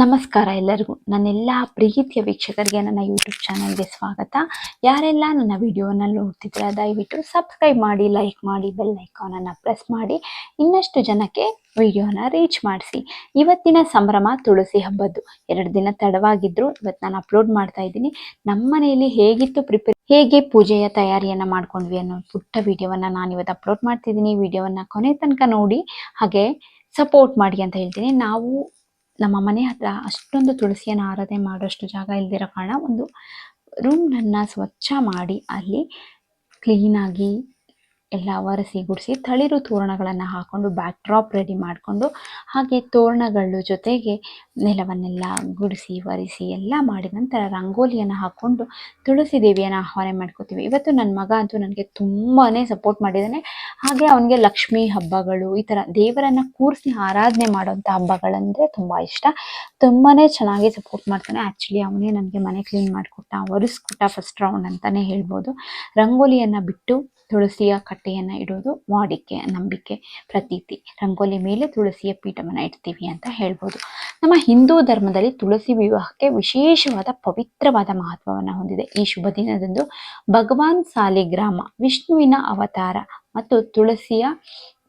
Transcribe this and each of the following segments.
ನಮಸ್ಕಾರ ಎಲ್ಲರಿಗೂ. ನನ್ನೆಲ್ಲ ಪ್ರೀತಿಯ ವೀಕ್ಷಕರಿಗೆ ನನ್ನ ಯೂಟ್ಯೂಬ್ ಚಾನಲ್ಗೆ ಸ್ವಾಗತ. ಯಾರೆಲ್ಲ ನನ್ನ ವಿಡಿಯೋನ ನೋಡ್ತಿದ್ರೆ ದಯವಿಟ್ಟು ಸಬ್ಸ್ಕ್ರೈಬ್ ಮಾಡಿ ಲೈಕ್ ಮಾಡಿ ಬೆಲ್ ಐಕಾನನ್ನು ಪ್ರೆಸ್ ಮಾಡಿ. ಇನ್ನಷ್ಟು ಜನಕ್ಕೆ ವಿಡಿಯೋನ ರೀಚ್ ಮಾಡಿಸಿ. ಇವತ್ತಿನ ಸಂಭ್ರಮ ತುಳಸಿ ಹಬ್ಬದ್ದು. ಎರಡು ದಿನ ತಡವಾಗಿದ್ರು ಇವತ್ತು ನಾನು ಅಪ್ಲೋಡ್ ಮಾಡ್ತಾ ಇದ್ದೀನಿ. ನಮ್ಮ ಮನೆಯಲ್ಲಿ ಹೇಗಿತ್ತು ಪ್ರಿಪೇರ್ ಹೇಗೆ ಪೂಜೆಯ ತಯಾರಿಯನ್ನು ಮಾಡ್ಕೊಂಡ್ವಿ ಅನ್ನೋ ಪುಟ್ಟ ವಿಡಿಯೋವನ್ನು ನಾನು ಇವತ್ತು ಅಪ್ಲೋಡ್ ಮಾಡ್ತಿದ್ದೀನಿ. ವಿಡಿಯೋವನ್ನು ಕೊನೆ ತನಕ ನೋಡಿ, ಹಾಗೆ ಸಪೋರ್ಟ್ ಮಾಡಿ ಅಂತ ಹೇಳ್ತೀನಿ. ನಾವು ನಮ್ಮ ಮನೆ ಹತ್ರ ಅಷ್ಟೊಂದು ತುಳಸಿಯನ್ನು ಆರಾಧನೆ ಮಾಡೋಷ್ಟು ಜಾಗ ಇಲ್ದಿರೋ ಕಾರಣ ಒಂದು ರೂಮ್ನನ್ನು ಸ್ವಚ್ಛ ಮಾಡಿ ಅಲ್ಲಿ ಕ್ಲೀನಾಗಿ ಎಲ್ಲ ಒರೆಸಿ ಗುಡಿಸಿ ತಳಿರು ತೋರಣಗಳನ್ನು ಹಾಕೊಂಡು ಬ್ಯಾಕ್ ಡ್ರಾಪ್ ರೆಡಿ ಮಾಡಿಕೊಂಡು ಹಾಗೆ ತೋರಣಗಳು ಜೊತೆಗೆ ನೆಲವನ್ನೆಲ್ಲ ಗುಡಿಸಿ, ಒರೆಸಿ ಎಲ್ಲ ಮಾಡಿದ ನಂತರ ರಂಗೋಲಿಯನ್ನು ಹಾಕ್ಕೊಂಡು ತುಳಸಿ ದೇವಿಯನ್ನು ಆಹ್ವಾನ ಮಾಡ್ಕೋತೀವಿ. ಇವತ್ತು ನನ್ನ ಮಗ ಅಂತೂ ನನಗೆ ತುಂಬಾ ಸಪೋರ್ಟ್ ಮಾಡಿದ್ದಾನೆ ಹಾಗೆ ಅವನಿಗೆ ಲಕ್ಷ್ಮಿ ಹಬ್ಬಗಳು, ಈ ಥರ ದೇವರನ್ನು ಕೂರಿಸಿ ಆರಾಧನೆ ಮಾಡುವಂಥ ಹಬ್ಬಗಳಂದರೆ ತುಂಬ ಇಷ್ಟ. ತುಂಬಾ ಚೆನ್ನಾಗಿ ಸಪೋರ್ಟ್ ಮಾಡ್ತಾನೆ. ಆ್ಯಕ್ಚುಲಿ ಅವನೇ ನನಗೆ ಮನೆ ಕ್ಲೀನ್ ಮಾಡಿಕೊಟ್ಟ, ಒರೆಸ್ಕೊಟ್ಟ ಫಸ್ಟ್ ರೌಂಡ್ ಅಂತಲೇ ಹೇಳ್ಬೋದು. ರಂಗೋಲಿಯನ್ನು ಬಿಟ್ಟು ತುಳಸಿಯ ಕಟ್ಟೆಯನ್ನು ಇಡೋದು ವಾಡಿಕೆ, ನಂಬಿಕೆ, ಪ್ರತೀತಿ. ರಂಗೋಲಿ ಮೇಲೆ ತುಳಸಿಯ ಪೀಠವನ್ನು ಇಡ್ತೀವಿ ಅಂತ ಹೇಳ್ಬೋದು. ನಮ್ಮ ಹಿಂದೂ ಧರ್ಮದಲ್ಲಿ ತುಳಸಿ ವಿವಾಹಕ್ಕೆ ವಿಶೇಷವಾದ ಪವಿತ್ರವಾದ ಮಹತ್ವವನ್ನು ಹೊಂದಿದೆ. ಈ ಶುಭ ದಿನದಂದು ಭಗವಾನ್ ಸಾಲಿಗ್ರಾಮ ವಿಷ್ಣುವಿನ ಅವತಾರ ಮತ್ತು ತುಳಸಿಯ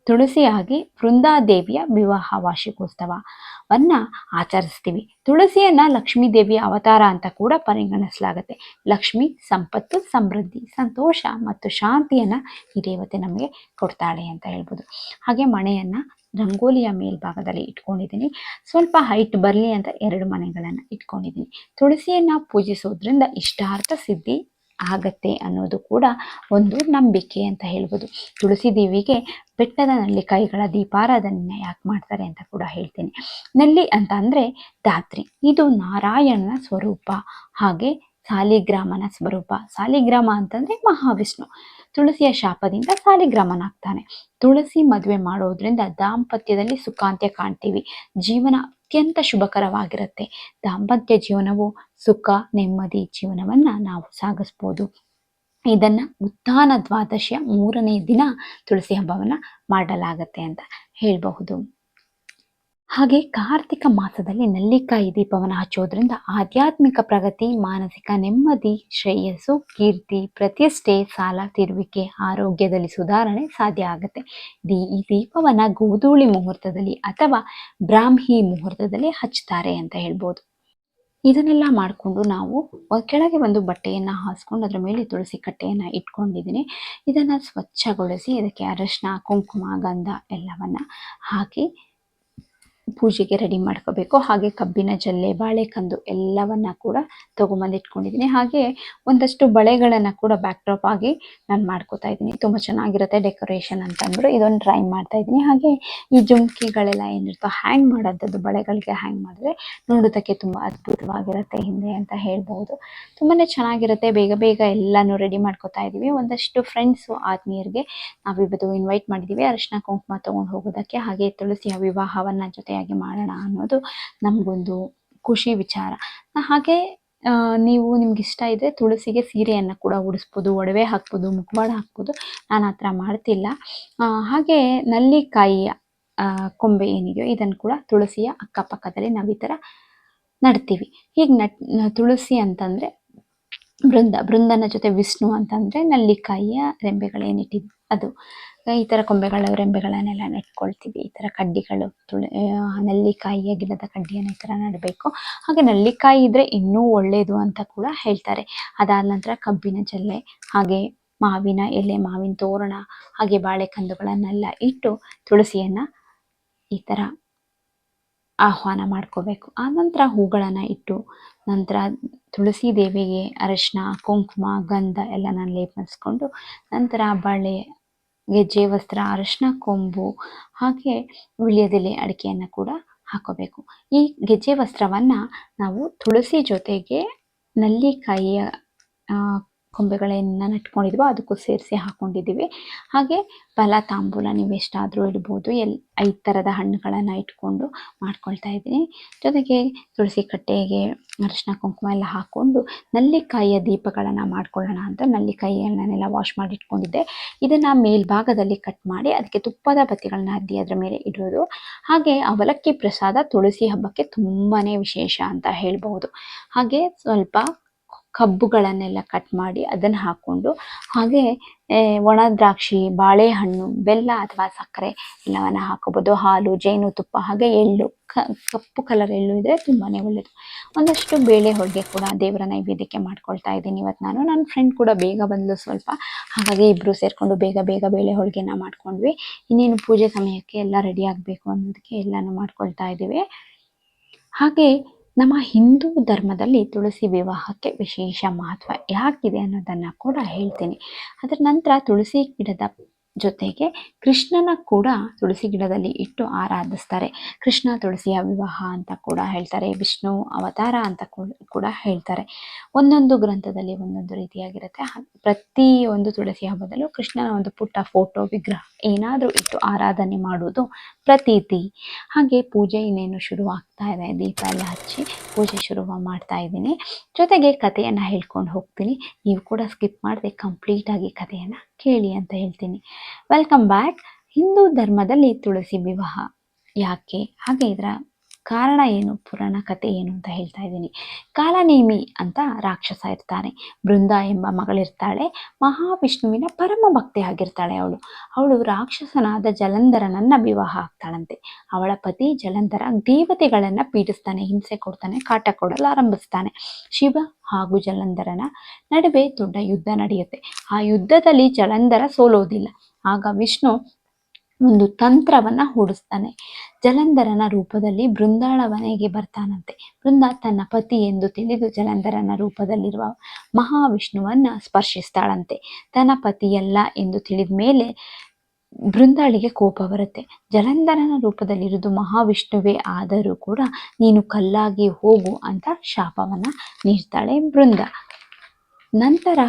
ತುಳಸಿಯಾಗಿ ವೃಂದಾದೇವಿಯ ವಿವಾಹ ವಾರ್ಷಿಕೋತ್ಸವವನ್ನ ಆಚರಿಸ್ತೀವಿ. ತುಳಸಿಯನ್ನ ಲಕ್ಷ್ಮೀ ದೇವಿಯ ಅವತಾರ ಅಂತ ಕೂಡ ಪರಿಗಣಿಸಲಾಗುತ್ತೆ. ಲಕ್ಷ್ಮಿ, ಸಂಪತ್ತು, ಸಮೃದ್ಧಿ, ಸಂತೋಷ ಮತ್ತು ಶಾಂತಿಯನ್ನ ಈ ದೇವತೆ ನಮಗೆ ಕೊಡ್ತಾಳೆ ಅಂತ ಹೇಳ್ಬೋದು. ಹಾಗೆ ಮನೆಯನ್ನ ರಂಗೋಲಿಯ ಮೇಲ್ಭಾಗದಲ್ಲಿ ಇಟ್ಕೊಂಡಿದ್ದೀನಿ. ಸ್ವಲ್ಪ ಹೈಟ್ ಬರಲಿ ಅಂತ ಎರಡು ಮನೆಗಳನ್ನು ಇಟ್ಕೊಂಡಿದ್ದೀನಿ. ತುಳಸಿಯನ್ನು ಪೂಜಿಸೋದ್ರಿಂದ ಇಷ್ಟಾರ್ಥ ಸಿದ್ಧಿ ಆಗತ್ತೆ ಅನ್ನೋದು ಕೂಡ ಒಂದು ನಂಬಿಕೆ ಅಂತ ಹೇಳ್ಬೋದು. ತುಳಸಿ ದೇವಿಗೆ ಬೆಟ್ಟದ ನಲ್ಲಿಕಾಯಿಗಳ ದೀಪಾರಾಧನೆ ಯಾಕೆ ಮಾಡ್ತಾರೆ ಅಂತ ಕೂಡ ಹೇಳ್ತೀನಿ. ನಲ್ಲಿ ಅಂತ ಅಂದರೆ ಧಾತ್ರಿ ಇದು ನಾರಾಯಣನ ಸ್ವರೂಪ. ಹಾಗೆ ಸಾಲಿಗ್ರಾಮನ ಸ್ವರೂಪ. ಸಾಲಿಗ್ರಾಮ ಅಂತಂದ್ರೆ ಮಹಾವಿಷ್ಣು. ತುಳಸಿಯ ಶಾಪದಿಂದ ಸಾಲಿಗ್ರಾಮನಾಗ್ತಾನೆ. ತುಳಸಿ ಮದುವೆ ಮಾಡೋದ್ರಿಂದ ದಾಂಪತ್ಯದಲ್ಲಿ ಸುಖಾಂತ್ಯ ಕಾಣ್ತೀವಿ. ಜೀವನ ಅತ್ಯಂತ ಶುಭಕರವಾಗಿರುತ್ತೆ. ದಾಂಪತ್ಯ ಜೀವನವು ಸುಖ, ನೆಮ್ಮದಿ ಜೀವನವನ್ನ ನಾವು ಸಾಗಿಸ್ಬೋದು. ಇದನ್ನ ಉತ್ಥಾನ ದ್ವಾದಶಿಯ ಮೂರನೇ ದಿನ ತುಳಸಿ ಹಬ್ಬವನ್ನ ಮಾಡಲಾಗತ್ತೆ ಅಂತ ಹೇಳಬಹುದು. ಹಾಗೆ ಕಾರ್ತಿಕ ಮಾಸದಲ್ಲಿ ನಲ್ಲಿಕಾಯಿ ದೀಪವನ್ನು ಹಚ್ಚೋದ್ರಿಂದ ಆಧ್ಯಾತ್ಮಿಕ ಪ್ರಗತಿ, ಮಾನಸಿಕ ನೆಮ್ಮದಿ, ಶ್ರೇಯಸ್ಸು, ಕೀರ್ತಿ, ಪ್ರತಿಷ್ಠೆ, ಸಾಲ, ತಿರುವಿಕೆ, ಆರೋಗ್ಯದಲ್ಲಿ ಸುಧಾರಣೆ ಸಾಧ್ಯ ಆಗುತ್ತೆ. ಈ ದೀಪವನ್ನು ಗೋಧೂಳಿ ಮುಹೂರ್ತದಲ್ಲಿ ಅಥವಾ ಬ್ರಾಹ್ಮಿ ಮುಹೂರ್ತದಲ್ಲಿ ಹಚ್ತಾರೆ ಅಂತ ಹೇಳ್ಬೋದು. ಇದನ್ನೆಲ್ಲ ಮಾಡಿಕೊಂಡು ನಾವು ಕೆಳಗೆ ಒಂದು ಬಟ್ಟೆಯನ್ನು ಹಾಸ್ಕೊಂಡು ಅದರ ಮೇಲೆ ತುಳಸಿ ಕಟ್ಟೆಯನ್ನು ಇಟ್ಕೊಂಡಿದ್ದೀನಿ. ಇದನ್ನು ಸ್ವಚ್ಛಗೊಳಿಸಿ, ಇದಕ್ಕೆ ಅರಶಿನ, ಕುಂಕುಮ, ಗಂಧ ಎಲ್ಲವನ್ನ ಹಾಕಿ ಪೂಜೆಗೆ ರೆಡಿ ಮಾಡ್ಕೋಬೇಕು. ಹಾಗೆ ಕಬ್ಬಿನ, ಜಲ್ಲೆ, ಬಾಳೆಕಂದು ಎಲ್ಲವನ್ನ ಕೂಡ ತೊಗೊಂಬಂದು ಇಟ್ಕೊಂಡಿದ್ದೀನಿ. ಹಾಗೆ ಒಂದಷ್ಟು ಬಳೆಗಳನ್ನು ಕೂಡ ಬ್ಯಾಕ್ ಡ್ರಾಪ್ ಆಗಿ ನಾನು ಮಾಡ್ಕೋತಾ ಇದ್ದೀನಿ. ತುಂಬ ಚೆನ್ನಾಗಿರುತ್ತೆ ಡೆಕೋರೇಷನ್ ಅಂತ ಇದೊಂದು ಟ್ರೈ ಮಾಡ್ತಾ ಇದ್ದೀನಿ. ಹಾಗೆ ಈ ಜುಮ್ಕಿಗಳೆಲ್ಲ ಏನಿರ್ತೋ ಹ್ಯಾಂಗ್ ಮಾಡೋದದ್ದು ಬಳೆಗಳಿಗೆ ಹ್ಯಾಂಗ್ ಮಾಡಿದ್ರೆ ನೋಡೋದಕ್ಕೆ ತುಂಬ ಅದ್ಭುತವಾಗಿರುತ್ತೆ ಹಿಂದೆ ಅಂತ ಹೇಳ್ಬೋದು ತುಂಬಾ ಚೆನ್ನಾಗಿರುತ್ತೆ. ಬೇಗ ಬೇಗ ಎಲ್ಲಾನು ರೆಡಿ ಮಾಡ್ಕೋತಾ ಇದ್ದೀವಿ. ಒಂದಷ್ಟು ಫ್ರೆಂಡ್ಸು ಆತ್ಮೀಯರಿಗೆ ನಾವಿವತ್ತು ಇನ್ವೈಟ್ ಮಾಡಿದ್ದೀವಿ. ಅರಿಶಿನ ಕುಂಕುಮ ತೊಗೊಂಡು ಹೋಗೋದಕ್ಕೆ. ಹಾಗೆ ತುಳಸಿಯ ವಿವಾಹವನ್ನು ಜೊತೆಯಾಗಿ ಮಾಡೋಣ ಅನ್ನೋದು ನಮಗೊಂದು ಖುಷಿ ವಿಚಾರ. ಹಾಗೆ ನೀವು ನಿಮ್ಗೆ ಇಷ್ಟ ಇದ್ರೆ ತುಳಸಿಗೆ ಸೀರೆಯನ್ನು ಕೂಡ ಉಡಿಸ್ಬೋದು, ಒಡವೆ ಹಾಕ್ಬೋದು ಮುಖವಾಡ ಹಾಕ್ಬೋದು, ನಾನು ಆ ಥರ ಮಾಡ್ತಿಲ್ಲ. ಹಾಗೆ ನಲ್ಲಿಕಾಯಿಯ ಕೊಂಬೆ ಏನಿದೆಯೋ ಇದನ್ನು ಕೂಡ ತುಳಸಿಯ ಅಕ್ಕಪಕ್ಕದಲ್ಲಿ ನಾವು ಈ ಥರ ನಡ್ತೀವಿ. ಹೀಗೆ ನಟ್ ತುಳಸಿ ಅಂತಂದರೆ ಬೃಂದ, ಬೃಂದನ ಜೊತೆ ವಿಷ್ಣು ಅಂತಂದರೆ ನಲ್ಲಿಕಾಯಿಯ ರೆಂಬೆಗಳೇನಿಟ್ಟಿದ್ದು ಅದು. ಈ ಥರ ಕೊಂಬೆಗಳ, ರೆಂಬೆಗಳನ್ನೆಲ್ಲ ನೆಟ್ಕೊಳ್ತೀವಿ. ಈ ಥರ ಕಡ್ಡಿಗಳು, ತುಳ ನಲ್ಲಿಕಾಯಿಯ ಗಿಡದ ಕಡ್ಡಿಯನ್ನು ಈ ಥರ ನೆಡಬೇಕು. ಹಾಗೆ ನಲ್ಲಿಕಾಯಿ ಇದ್ರೆ ಇನ್ನೂ ಒಳ್ಳೆಯದು ಅಂತ ಕೂಡ ಹೇಳ್ತಾರೆ. ಅದಾದ ನಂತರ ಕಬ್ಬಿನ ಜಲ್ಲೆ, ಹಾಗೆ ಮಾವಿನ ಎಲೆ, ಮಾವಿನ ತೋರಣ, ಹಾಗೆ ಬಾಳೆಕಂದುಗಳನ್ನೆಲ್ಲ ಇಟ್ಟು ತುಳಸಿಯನ್ನ ಈ ಥರ ಆಹ್ವಾನ ಮಾಡ್ಕೋಬೇಕು. ಆ ನಂತರ ಹೂಗಳನ್ನು ಇಟ್ಟು ನಂತರ ತುಳಸಿ ದೇವಿಗೆ ಅರಿಶಿನ, ಕುಂಕುಮ, ಗಂಧ ಎಲ್ಲ ನಾನು ಲೇಪಿಸ್ಕೊಂಡು ನಂತರ ಬಳೆ, ಗೆಜ್ಜೆ, ವಸ್ತ್ರ, ಅರಿಶಿನ, ಕೊಂಬು ಹಾಗೆ ವಿಳ್ಯದೆಲೆ ಅಡಿಕೆಯನ್ನು ಕೂಡ ಹಾಕೋಬೇಕು. ಈ ಗೆಜ್ಜೆ, ವಸ್ತ್ರವನ್ನು ನಾವು ತುಳಸಿ ಜೊತೆಗೆ ನಲ್ಲಿಕಾಯಿಯ ಆ, ಕೊಂಬೆಗಳನ್ನ ನೆಟ್ಕೊಂಡಿದ್ವೋ ಅದಕ್ಕೂ ಸೇರಿಸಿ ಹಾಕೊಂಡಿದ್ದೀವಿ. ಹಾಗೆ ಫಲ ತಾಂಬೂಲ ನೀವು ಎಷ್ಟಾದರೂ ಇಡ್ಬೋದು. ಎಲ್ ಐದು ಥರದ ಹಣ್ಣುಗಳನ್ನು ಇಟ್ಕೊಂಡು ಮಾಡ್ಕೊಳ್ತಾ ಇದ್ದೀನಿ. ಜೊತೆಗೆ ತುಳಸಿ ಕಟ್ಟೆಗೆ ಅರಿಶಿನ ಕುಂಕುಮ ಎಲ್ಲ ಹಾಕ್ಕೊಂಡು ನಲ್ಲಿಕಾಯಿಯ ದೀಪಗಳನ್ನು ಮಾಡ್ಕೊಳ್ಳೋಣ ಅಂತ ನಲ್ಲಿಕಾಯಿಯನ್ನೆಲ್ಲ ವಾಶ್ ಮಾಡಿ ಇಟ್ಕೊಂಡಿದ್ದೆ ಇದನ್ನು ಮೇಲ್ಭಾಗದಲ್ಲಿ ಕಟ್ ಮಾಡಿ ಅದಕ್ಕೆ ತುಪ್ಪದ ಬತ್ತಿಗಳನ್ನ ಅದ್ದಿ ಅದರ ಮೇಲೆ ಇಡೋದು. ಹಾಗೆ ಅವಲಕ್ಕಿ ಪ್ರಸಾದ ತುಳಸಿ ಹಬ್ಬಕ್ಕೆ ತುಂಬಾ ವಿಶೇಷ ಅಂತ ಹೇಳ್ಬೋದು ಹಾಗೆ ಸ್ವಲ್ಪ ಕಬ್ಬುಗಳನ್ನೆಲ್ಲ ಕಟ್ ಮಾಡಿ ಅದನ್ನು ಹಾಕ್ಕೊಂಡು ಹಾಗೆ ಒಣ ದ್ರಾಕ್ಷಿ, ಬಾಳೆಹಣ್ಣು, ಬೆಲ್ಲ ಅಥವಾ ಸಕ್ಕರೆ ಎಲ್ಲವನ್ನು ಹಾಕಬಹುದು ಹಾಲು, ಜೇನು, ತುಪ್ಪ ಹಾಗೆ ಎಳ್ಳು ಕಪ್ಪು ಕಲರ್ ಎಳ್ಳು ಇದ್ದರೆ ತುಂಬಾ ಒಳ್ಳೆಯದು ಒಂದಷ್ಟು ಬೇಳೆ ಹೋಳಿಗೆ ಕೂಡ ದೇವರ ನೈವೇದ್ಯಕ್ಕೆ ಮಾಡ್ಕೊಳ್ತಾ ಇದ್ದೀನಿ ಇವತ್ತು ನಾನು. ನನ್ನ ಫ್ರೆಂಡ್ ಕೂಡ ಬೇಗ ಬಂದಳು ಸ್ವಲ್ಪ. ಹಾಗಾಗಿ ಇಬ್ರು ಸೇರಿಕೊಂಡು ಬೇಗ ಬೇಗ ಬೇಳೆ ಹೋಳಿಗೆನ ಮಾಡ್ಕೊಂಡ್ವಿ. ಇನ್ನೇನು ಪೂಜೆ ಸಮಯಕ್ಕೆ ಎಲ್ಲ ರೆಡಿ ಆಗಬೇಕು ಅನ್ನೋದಕ್ಕೆ ಎಲ್ಲನೂ ಮಾಡ್ಕೊಳ್ತಾ ಇದ್ದೀವಿ. ಹಾಗೆ ನಮ್ಮ ಹಿಂದೂ ಧರ್ಮದಲ್ಲಿ ತುಳಸಿ ವಿವಾಹಕ್ಕೆ ವಿಶೇಷ ಮಹತ್ವ ಯಾಕಿದೆ ಅನ್ನೋದನ್ನು ಕೂಡ ಹೇಳ್ತೀನಿ. ಅದರ ನಂತರ ತುಳಸಿ ಗಿಡದ ಜೊತೆಗೆ ಕೃಷ್ಣನ ಕೂಡ ತುಳಸಿ ಗಿಡದಲ್ಲಿ ಇಟ್ಟು ಆರಾಧಿಸ್ತಾರೆ. ಕೃಷ್ಣ ತುಳಸಿಯ ವಿವಾಹ ಅಂತ ಕೂಡ ಹೇಳ್ತಾರೆ, ವಿಷ್ಣು ಅವತಾರ ಅಂತ ಕೂಡ- ಹೇಳ್ತಾರೆ. ಒಂದೊಂದು ಗ್ರಂಥದಲ್ಲಿ ಒಂದೊಂದು ರೀತಿಯಾಗಿರುತ್ತೆ. ಪ್ರತಿ ಒಂದು ತುಳಸಿ ಹಬ್ಬದಲ್ಲೂ ಕೃಷ್ಣನ ಒಂದು ಪುಟ್ಟ ಫೋಟೋ, ವಿಗ್ರಹ ಏನಾದರೂ ಇಟ್ಟು ಆರಾಧನೆ ಮಾಡುವುದು ಪ್ರತೀತಿ. ಹಾಗೆ ಪೂಜೆ ಇನ್ನೇನು ಶುರು ಆಗ್ತಾ ಇದೆ, ದೀಪ ಎಲ್ಲ ಹಚ್ಚಿ ಪೂಜೆ ಶುರು ಮಾಡ್ತಾ ಇದ್ದೀನಿ. ಜೊತೆಗೆ ಕಥೆಯನ್ನು ಹೇಳ್ಕೊಂಡು ಹೋಗ್ತೀನಿ. ನೀವು ಕೂಡ ಸ್ಕಿಪ್ ಮಾಡದೆ ಕಂಪ್ಲೀಟಾಗಿ ಕಥೆಯನ್ನು ಕೇಳಿ ಅಂತ ಹೇಳ್ತೀನಿ. ವೆಲ್ಕಮ್ ಬ್ಯಾಕ್ ಹಿಂದೂ ಧರ್ಮದಲ್ಲಿ ತುಳಸಿ ವಿವಾಹ. ಯಾಕೆ? ಹಾಗೆ ಇದರ? ಕಾರಣ ಏನು? ಪುರಾಣ ಕಥೆ ಏನು ಅಂತ ಹೇಳ್ತಾ ಇದ್ದೀನಿ. ಕಾಲನೇಮಿ ಅಂತ ರಾಕ್ಷಸ ಇರ್ತಾನೆ. ಬೃಂದ ಎಂಬ ಮಗಳಿರ್ತಾಳೆ. ಮಹಾವಿಷ್ಣುವಿನ ಪರಮ ಭಕ್ತಿ ಆಗಿರ್ತಾಳೆ ಅವಳು. ಅವಳು ರಾಕ್ಷಸನಾದ ಜಲಂಧರನನ್ನ ವಿವಾಹ ಆಗ್ತಾಳಂತೆ. ಅವಳ ಪತಿ ಜಲಂಧರ ದೇವತೆಗಳನ್ನ ಪೀಡಿಸ್ತಾನೆ, ಹಿಂಸೆ ಕೊಡ್ತಾನೆ, ಕಾಟ ಕೊಡಲು ಆರಂಭಿಸ್ತಾನೆ. ಶಿವ ಹಾಗೂ ಜಲಂಧರನ ನಡುವೆ ದೊಡ್ಡ ಯುದ್ಧ ನಡೆಯುತ್ತೆ. ಆ ಯುದ್ಧದಲ್ಲಿ ಜಲಂಧರ ಸೋಲೋದಿಲ್ಲ. ಆಗ ವಿಷ್ಣು ಒಂದು ತಂತ್ರವನ್ನ ಹೂಡಿಸ್ತಾನೆ. ಜಲಂಧರನ ರೂಪದಲ್ಲಿ ಬೃಂದಾಳವನೆಗೆ ಬರ್ತಾನಂತೆ. ಬೃಂದ ತನ್ನ ಪತಿ ಎಂದು ತಿಳಿದು ಜಲಂಧರನ ರೂಪದಲ್ಲಿರುವ ಮಹಾವಿಷ್ಣುವನ್ನ ಸ್ಪರ್ಶಿಸ್ತಾಳಂತೆ. ತನ್ನ ಪತಿಯಲ್ಲ ಎಂದು ತಿಳಿದ ಮೇಲೆ ಬೃಂದಾಳಿಗೆ ಕೋಪ ಬರುತ್ತೆ. ಜಲಂಧರನ ರೂಪದಲ್ಲಿರುವುದು ಮಹಾವಿಷ್ಣುವೇ ಆದರೂ ಕೂಡ ನೀನು ಕಲ್ಲಾಗಿ ಹೋಗು ಅಂತ ಶಾಪವನ್ನ ನೀಡ್ತಾಳೆ ಬೃಂದ. ನಂತರ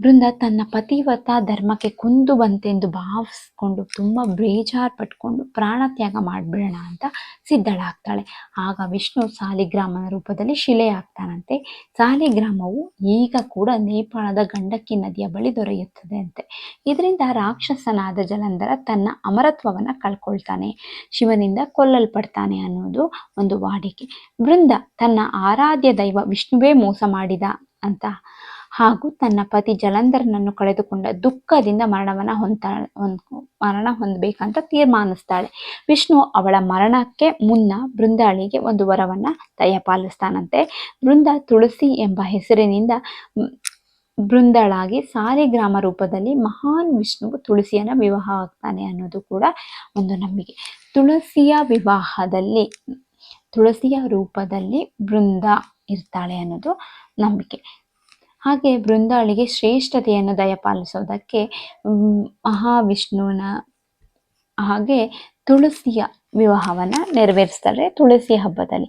ಬೃಂದ ತನ್ನ ಪತಿವತ ಧರ್ಮಕ್ಕೆ ಕುಂದು ಬಂತೆಂದು ಭಾವಿಸ್ಕೊಂಡು ತುಂಬ ಬೇಜಾರು ಪಟ್ಕೊಂಡು ಪ್ರಾಣ ತ್ಯಾಗ ಮಾಡಿಬಿಡೋಣ ಅಂತ ಸಿದ್ಧಳಾಗ್ತಾಳೆ. ಆಗ ವಿಷ್ಣು ಸಾಲಿಗ್ರಾಮನ ರೂಪದಲ್ಲಿ ಶಿಲೆ ಆಗ್ತಾನಂತೆ ಸಾಲಿಗ್ರಾಮವು ಈಗ ಕೂಡ ನೇಪಾಳದ ಗಂಡಕ್ಕಿ ನದಿಯ ಬಳಿ ದೊರೆಯುತ್ತದೆ ಅಂತೆ. ಇದರಿಂದ ರಾಕ್ಷಸನಾದ ಜಲಂಧರ ತನ್ನ ಅಮರತ್ವವನ್ನು ಕಳ್ಕೊಳ್ತಾನೆ. ಶಿವನಿಂದ ಕೊಲ್ಲಲ್ಪಡ್ತಾನೆ ಅನ್ನೋದು ಒಂದು ವಾಡಿಕೆ. ಬೃಂದ ತನ್ನ ಆರಾಧ್ಯ ದೈವ ವಿಷ್ಣುವೇ ಮೋಸ ಮಾಡಿದ ಅಂತ ಹಾಗೂ ತನ್ನ ಪತಿ ಜಲಂಧರನನ್ನು ಕಳೆದುಕೊಂಡ ದುಃಖದಿಂದ ಮರಣವನ್ನ ಹೊಂದ ಮರಣ ಹೊಂದಬೇಕಂತ ತೀರ್ಮಾನಿಸ್ತಾಳೆ. ವಿಷ್ಣು ಅವಳ ಮರಣಕ್ಕೆ ಮುನ್ನ ಬೃಂದಾಳಿಗೆ ಒಂದು ವರವನ್ನ ದಯಪಾಲಿಸ್ತಾನಂತೆ. ಬೃಂದ ತುಳಸಿ ಎಂಬ ಹೆಸರಿನಿಂದ ಬೃಂದಳಾಗಿ ಸಾಲಿಗ್ರಾಮ ರೂಪದಲ್ಲಿ ಮಹಾನ್ ವಿಷ್ಣುವು ತುಳಸಿಯನ್ನ ವಿವಾಹ ಆಗ್ತಾನೆ ಅನ್ನೋದು ಕೂಡ ಒಂದು ನಂಬಿಕೆ. ತುಳಸಿಯ ವಿವಾಹದಲ್ಲಿ, ತುಳಸಿಯ ರೂಪದಲ್ಲಿ ಬೃಂದ ಇರ್ತಾಳೆ ಅನ್ನೋದು ನಂಬಿಕೆ. ಹಾಗೆ ಬೃಂದಾಳಿಗೆ ಶ್ರೇಷ್ಠತೆಯನ್ನು ದಯಪಾಲಿಸೋದಕ್ಕೆ ಮಹಾವಿಷ್ಣುವಿನ ಹಾಗೆ ತುಳಸಿಯ ವಿವಾಹವನ್ನ ನೆರವೇರಿಸ್ತಾರೆ ತುಳಸಿ ಹಬ್ಬದಲ್ಲಿ.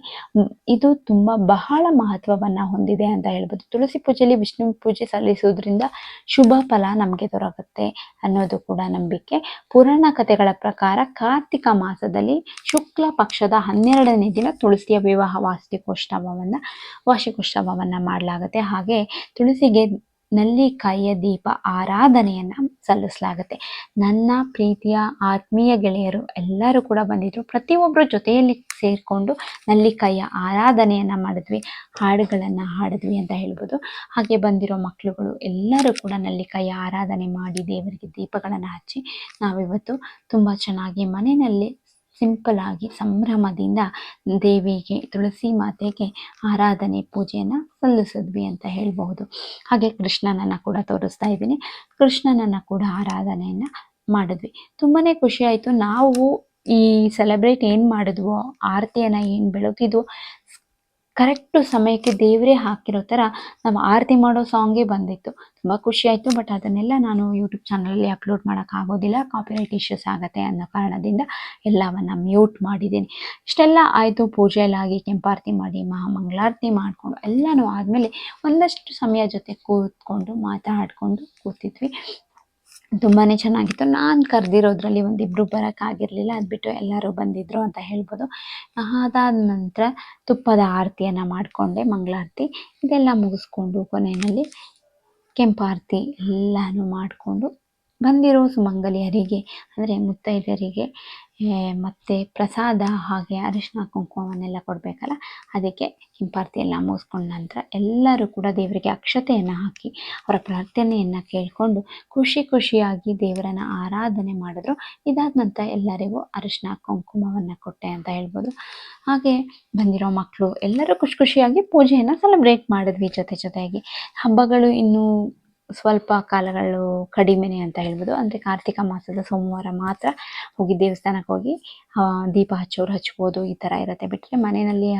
ಇದು ತುಂಬ ಬಹಳ ಮಹತ್ವವನ್ನ ಹೊಂದಿದೆ ಅಂತ ಹೇಳ್ಬೋದು. ತುಳಸಿ ಪೂಜೆಯಲ್ಲಿ ವಿಷ್ಣು ಪೂಜೆ ಸಲ್ಲಿಸೋದ್ರಿಂದ ಶುಭ ಫಲ ನಮಗೆ ದೊರಕುತ್ತೆ ಅನ್ನೋದು ಕೂಡ ನಂಬಿಕೆ. ಪುರಾಣ ಕಥೆಗಳ ಪ್ರಕಾರ ಕಾರ್ತಿಕ ಮಾಸದಲ್ಲಿ ಶುಕ್ಲ ಪಕ್ಷದ ಹನ್ನೆರಡನೇ ದಿನ ತುಳಸಿಯ ವಿವಾಹ ವಾರ್ಷಿಕೋತ್ಸವವನ್ನು ವಾರ್ಷಿಕೋತ್ಸವವನ್ನು ಮಾಡಲಾಗುತ್ತೆ. ಹಾಗೆ ತುಳಸಿಗೆ ನಲ್ಲಿಕಾಯಿಯ ದೀಪ ಆರಾಧನೆಯನ್ನ ಸಲ್ಲಿಸಲಾಗುತ್ತೆ. ನನ್ನ ಪ್ರೀತಿಯ ಆತ್ಮೀಯ ಗೆಳೆಯರು ಎಲ್ಲರೂ ಕೂಡ ಬಂದಿದ್ರು. ಪ್ರತಿಯೊಬ್ಬರು ಜೊತೆಯಲ್ಲಿ ಸೇರಿಕೊಂಡು ನಲ್ಲಿಕಾಯಿಯ ಆರಾಧನೆಯನ್ನ ಮಾಡಿದ್ವಿ, ಹಾಡುಗಳನ್ನು ಹಾಡಿದ್ವಿ ಅಂತ ಹೇಳ್ಬೋದು. ಹಾಗೆ ಬಂದಿರೋ ಮಕ್ಕಳುಗಳು ಎಲ್ಲರೂ ಕೂಡ ನಲ್ಲಿಕಾಯಿಯ ಆರಾಧನೆ ಮಾಡಿ ದೇವರಿಗೆ ದೀಪಗಳನ್ನು ಹಚ್ಚಿ ನಾವಿವತ್ತು ತುಂಬ ಚೆನ್ನಾಗಿ ಮನೆಯಲ್ಲಿ ಸಿಂಪಲ್ ಆಗಿ ಸಂಭ್ರಮದಿಂದ ದೇವಿಗೆ ತುಳಸಿ ಮಾತೆಗೆ ಆರಾಧನೆ ಪೂಜೆಯನ್ನು ಸಲ್ಲಿಸಿದ್ವಿ ಅಂತ ಹೇಳ್ಬಹುದು. ಹಾಗೆ ಕೃಷ್ಣನನ್ನು ಕೂಡ ತೋರಿಸ್ತಾ ಇದ್ದೀನಿ. ಕೃಷ್ಣನನ್ನು ಕೂಡ ಆರಾಧನೆಯನ್ನು ಮಾಡಿದ್ವಿ. ತುಂಬಾ ಖುಷಿ ಆಯ್ತು. ನಾವು ಈ ಸೆಲೆಬ್ರೇಟ್ ಏನು ಮಾಡಿದ್ವೋ, ಆರತಿಯನ್ನು ಏನು ಬೆಳಗಿದ್ವೋ ಕರೆಕ್ಟು ಸಮಯಕ್ಕೆ ದೇವರೇ ಹಾಕಿರೋ ಥರ ನಾವು ಆರತಿ ಮಾಡೋ ಸಾಂಗೇ ಬಂದಿತ್ತು. ತುಂಬ ಖುಷಿ ಆಯಿತು ಬಟ್ ಅದನ್ನೆಲ್ಲ ನಾನು ಯೂಟ್ಯೂಬ್ ಚಾನಲಲ್ಲಿ ಅಪ್ಲೋಡ್ ಮಾಡೋಕ್ಕಾಗೋದಿಲ್ಲ ಕಾಪಿರೈಟ್ ಇಶ್ಯೂಸ್ ಆಗುತ್ತೆ ಅನ್ನೋ ಕಾರಣದಿಂದ ಎಲ್ಲವನ್ನು ಮ್ಯೂಟ್ ಮಾಡಿದ್ದೀನಿ. ಇಷ್ಟೆಲ್ಲ ಆಯಿತು, ಪೂಜೆ ಎಲ್ಲ ಆಗಿ ಕೆಂಪಾರತಿ ಮಾಡಿ, ಮಹಾಮಂಗಳಾರತಿ ಮಾಡಿಕೊಂಡು ಎಲ್ಲನೂ ಆದಮೇಲೆ ಒಂದಷ್ಟು ಸಮಯ ಜೊತೆ ಕೂತ್ಕೊಂಡು ಮಾತಾಡಿಕೊಂಡು ಕೂತಿದ್ವಿ. ತುಂಬಾ ಚೆನ್ನಾಗಿತ್ತು. ನಾನು ಕರೆದಿರೋದ್ರಲ್ಲಿ ಒಂದಿಬ್ಬರು ಬರೋಕ್ಕಾಗಿರಲಿಲ್ಲ. ಅದು ಬಿಟ್ಟು ಎಲ್ಲರೂ ಬಂದಿದ್ದರು ಅಂತ ಹೇಳ್ಬೋದು. ಅದಾದ ನಂತರ ತುಪ್ಪದ ಆರತಿಯನ್ನು ಮಾಡಿಕೊಂಡೆ, ಮಂಗಳಾರತಿ. ಇದೆಲ್ಲ ಮುಗಿಸ್ಕೊಂಡು ಕೊನೆಯಲ್ಲಿ ಕೆಂಪಾರತಿ ಎಲ್ಲಾನು ಮಾಡಿಕೊಂಡು ಬಂದಿರೋ ಸುಮಂಗಲಿಯರಿಗೆ ಅಂದರೆ ಮುತ್ತೈದೆಯರಿಗೆ ಮತ್ತು ಪ್ರಸಾದ ಹಾಗೆ ಅರಿಶಿನ, ಕುಂಕುಮವನ್ನೆಲ್ಲ ಕೊಡಬೇಕಲ್ಲ, ಅದಕ್ಕೆ ಹಿಂಪಾರ್ತಿ ಎಲ್ಲ ಮುಗಿಸ್ಕೊಂಡ ನಂತರ ಎಲ್ಲರೂ ಕೂಡ ದೇವರಿಗೆ ಅಕ್ಷತೆಯನ್ನು ಹಾಕಿ ಅವರ ಪ್ರಾರ್ಥನೆಯನ್ನು ಕೇಳಿಕೊಂಡು ಖುಷಿ ಖುಷಿಯಾಗಿ ದೇವರನ್ನು ಆರಾಧನೆ ಮಾಡಿದ್ರು. ಇದಾದ ನಂತರ ಎಲ್ಲರಿಗೂ ಅರಿಶಿನ, ಕುಂಕುಮವನ್ನು ಕೊಟ್ಟೆ ಅಂತ ಹೇಳ್ಬೋದು. ಹಾಗೆ ಬಂದಿರೋ ಮಕ್ಕಳು ಎಲ್ಲರೂ ಖುಷಿ ಖುಷಿಯಾಗಿ ಪೂಜೆಯನ್ನು ಸೆಲೆಬ್ರೇಟ್ ಮಾಡಿದ್ವಿ ಜೊತೆ ಜೊತೆಯಾಗಿ ಹಬ್ಬಗಳು ಇನ್ನೂ ಸ್ವಲ್ಪ ಕಾಲಗಳು ಕಡಿಮೆನೆ ಅಂತ ಹೇಳ್ಬೋದು. ಅಂದರೆ ಕಾರ್ತಿಕ ಮಾಸದ ಸೋಮವಾರ ಮಾತ್ರ ಹೋಗಿ ದೇವಸ್ಥಾನಕ್ಕೆ ಹೋಗಿ ದೀಪ ಹಚ್ಚೋರು ಹಚ್ಬೋದು, ಈ ಥರ ಇರುತ್ತೆ. ಬಿಟ್ಟರೆ ಮನೆಯಲ್ಲಿ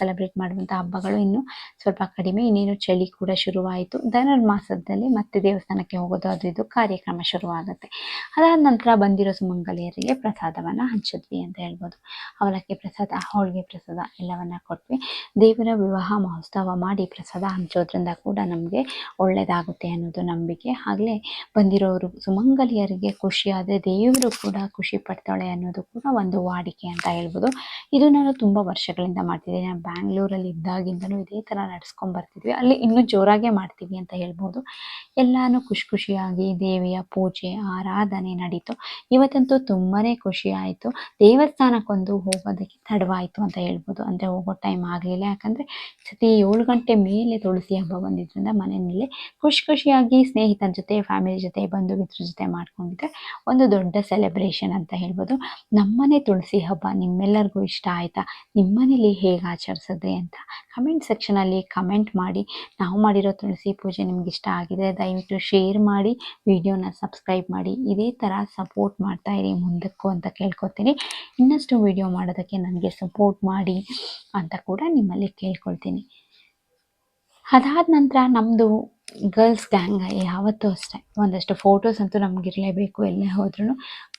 ಸೆಲೆಬ್ರೇಟ್ ಮಾಡುವಂಥ ಹಬ್ಬಗಳು ಇನ್ನು ಸ್ವಲ್ಪ ಕಡಿಮೆ. ಇನ್ನೇನು ಚಳಿ ಕೂಡ ಶುರುವಾಯಿತು. ಧನುರ್ಮಾಸದಲ್ಲಿ ಮತ್ತೆ ದೇವಸ್ಥಾನಕ್ಕೆ ಹೋಗೋದು, ಅದು ಇದು ಕಾರ್ಯಕ್ರಮ ಶುರುವಾಗುತ್ತೆ. ಅದಾದ ನಂತರ ಬಂದಿರೋ ಸುಮಂಗಲಿಯರಿಗೆ ಪ್ರಸಾದವನ್ನು ಹಂಚಿದ್ವಿ ಅಂತ ಹೇಳ್ಬೋದು. ಅವಲಕ್ಕಿ ಪ್ರಸಾದ, ಹೋಳಿಗೆ ಪ್ರಸಾದ ಎಲ್ಲವನ್ನ ಕೊಟ್ವಿ. ದೇವರ ವಿವಾಹ ಮಹೋತ್ಸವ ಮಾಡಿ ಪ್ರಸಾದ ಹಂಚೋದ್ರಿಂದ ಕೂಡ ನಮಗೆ ಒಳ್ಳೆಯದಾಗುತ್ತೆ ಅನ್ನೋದು ನಂಬಿಕೆ. ಆಗಲೇ ಬಂದಿರೋರು ಸುಮಂಗಲಿಯರಿಗೆ ಖುಷಿಯಾದರೆ ದೇವರು ಕೂಡ ಖುಷಿ ಪಡ್ತಾಳೆ ಅನ್ನೋದು ಕೂಡ ಒಂದು ವಾಡಿಕೆ ಅಂತ ಹೇಳ್ಬೋದು. ಇದು ನಾನು ತುಂಬ ವರ್ಷಗಳಿಂದ ಮಾಡ್ತಿದ್ದೀನಿ ನಾನು ಬ್ಯಾಂಗ್ಳೂರಲ್ಲಿ ಇದ್ದಾಗಿಂದಲೂ ಇದೇ ಥರ ನಡ್ಸ್ಕೊಂಡು ಬರ್ತಿದ್ವಿ. ಅಲ್ಲಿ ಇನ್ನೂ ಜೋರಾಗೆ ಮಾಡ್ತೀವಿ ಅಂತ ಹೇಳ್ಬೋದು. ಎಲ್ಲಾನು ಖುಷಿ ಖುಷಿಯಾಗಿ ದೇವಿಯ ಪೂಜೆ, ಆರಾಧನೆ ನಡೀತು. ಇವತ್ತಂತೂ ತುಂಬಾ ಖುಷಿ ಆಯಿತು. ದೇವಸ್ಥಾನಕ್ಕೊಂದು ಹೋಗೋದಕ್ಕೆ ತಡವಾಯಿತು ಅಂತ ಹೇಳ್ಬೋದು. ಅಂದರೆ ಹೋಗೋ ಟೈಮ್ ಆಗಲಿಲ್ಲ. ಯಾಕಂದರೆ ಸತಿ ಏಳು ಗಂಟೆ ಮೇಲೆ ತುಳಸಿ ಹಬ್ಬ ಬಂದಿದ್ದರಿಂದ ಮನೆಯಲ್ಲಿ ಖುಷಿ ಖುಷಿಯಾಗಿ ಸ್ನೇಹಿತರ ಜೊತೆ ಫ್ಯಾಮಿಲಿ ಜೊತೆ ಬಂಧು ಮಿತ್ರ ಜೊತೆ ಮಾಡ್ಕೊಂಡಿದ್ದೆ ಒಂದು ದೊಡ್ಡ ಸೆಲೆಬ್ರೇಷನ್ ಅಂತ ಹೇಳ್ಬೋದು. ನಮ್ಮನೆ ತುಳಸಿ ಹಬ್ಬ ನಿಮ್ಮೆಲ್ಲರಿಗೂ ಇಷ್ಟ ಆಯಿತಾ? ನಿಮ್ಮನೇಲಿ ಹೇಗೆ ಆಚರಿಸಿದ್ರಿ ಅಂತ ಕಮೆಂಟ್ ಸೆಕ್ಷನಲ್ಲಿ ಕಮೆಂಟ್ ಮಾಡಿ. ನಾವು ಮಾಡಿರೋ ತುಳಸಿ ಪೂಜೆ ನಿಮ್ಗೆ ಇಷ್ಟ ಆಗಿದೆ, ದಯವಿಟ್ಟು ಶೇರ್ ಮಾಡಿ ವಿಡಿಯೋನ ಸಬ್ಸ್ಕ್ರೈಬ್ ಮಾಡಿ. ಇದೇ ಥರ ಸಪೋರ್ಟ್ ಮಾಡ್ತಾ ಇರಿ, ಮುಂದಕ್ಕೂ ಅಂತ ಕೇಳ್ಕೊತೀನಿ. ಇನ್ನಷ್ಟು ವಿಡಿಯೋ ಮಾಡೋದಕ್ಕೆ ನನಗೆ ಸಪೋರ್ಟ್ ಮಾಡಿ ಅಂತ ಕೂಡ ನಿಮ್ಮಲ್ಲಿ ಕೇಳ್ಕೊಳ್ತೀನಿ. ಅದಾದ ನಂತರ ನಮ್ಮದು ಗರ್ಲ್ಸ್ ಗ್ಯಾಂಗ್ ಯಾವತ್ತೂ ಅಷ್ಟೇ. ಒಂದಷ್ಟು ಫೋಟೋಸ್ ಅಂತೂ ನಮಗಿರಲೇಬೇಕು ಎಲ್ಲೇ ಹೋದ್ರೂ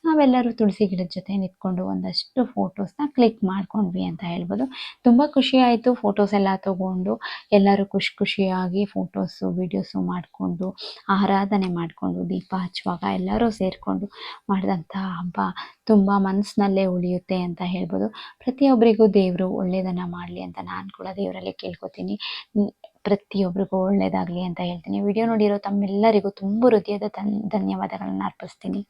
ನಾವೆಲ್ಲರೂ ತುಳಸಿ ಗಿಡದ ಜೊತೆ ನಿಂತ್ಕೊಂಡು ಒಂದಷ್ಟು ಫೋಟೋಸ್ನ ಕ್ಲಿಕ್ ಮಾಡ್ಕೊಂಡ್ವಿ ಅಂತ ಹೇಳ್ಬೋದು. ತುಂಬ ಖುಷಿ ಆಯಿತು ಫೋಟೋಸ್ ಎಲ್ಲ ತೊಗೊಂಡು. ಎಲ್ಲರೂ ಖುಷಿ ಖುಷಿಯಾಗಿ ಫೋಟೋಸು ವೀಡಿಯೋಸು ಮಾಡಿಕೊಂಡು, ಆರಾಧನೆ ಮಾಡಿಕೊಂಡು, ದೀಪ ಹಚ್ಚುವಾಗ ಎಲ್ಲರೂ ಸೇರಿಕೊಂಡು ಮಾಡಿದಂಥ ಹಬ್ಬ ತುಂಬ ಮನಸ್ಸಿನಲ್ಲೇ ಉಳಿಯುತ್ತೆ ಅಂತ ಹೇಳ್ಬೋದು. ಪ್ರತಿಯೊಬ್ಬರಿಗೂ ದೇವರು ಒಳ್ಳೆಯದನ್ನು ಮಾಡಲಿ ಅಂತ ನಾನು ಕೂಡ ದೇವರಲ್ಲಿ ಕೇಳ್ಕೊತೀನಿ. ಪ್ರತಿಯೊಬ್ಬರಿಗೂ ಒಳ್ಳೆಯದಾಗಲಿ ಅಂತ ಹೇಳ್ತೀನಿ. ವಿಡಿಯೋ ನೋಡಿರೋ ತಮ್ಮೆಲ್ಲರಿಗೂ ತುಂಬ ಹೃದಯದ ಧನ್ಯವಾದಗಳನ್ನು ಅರ್ಪಿಸ್ತೀನಿ.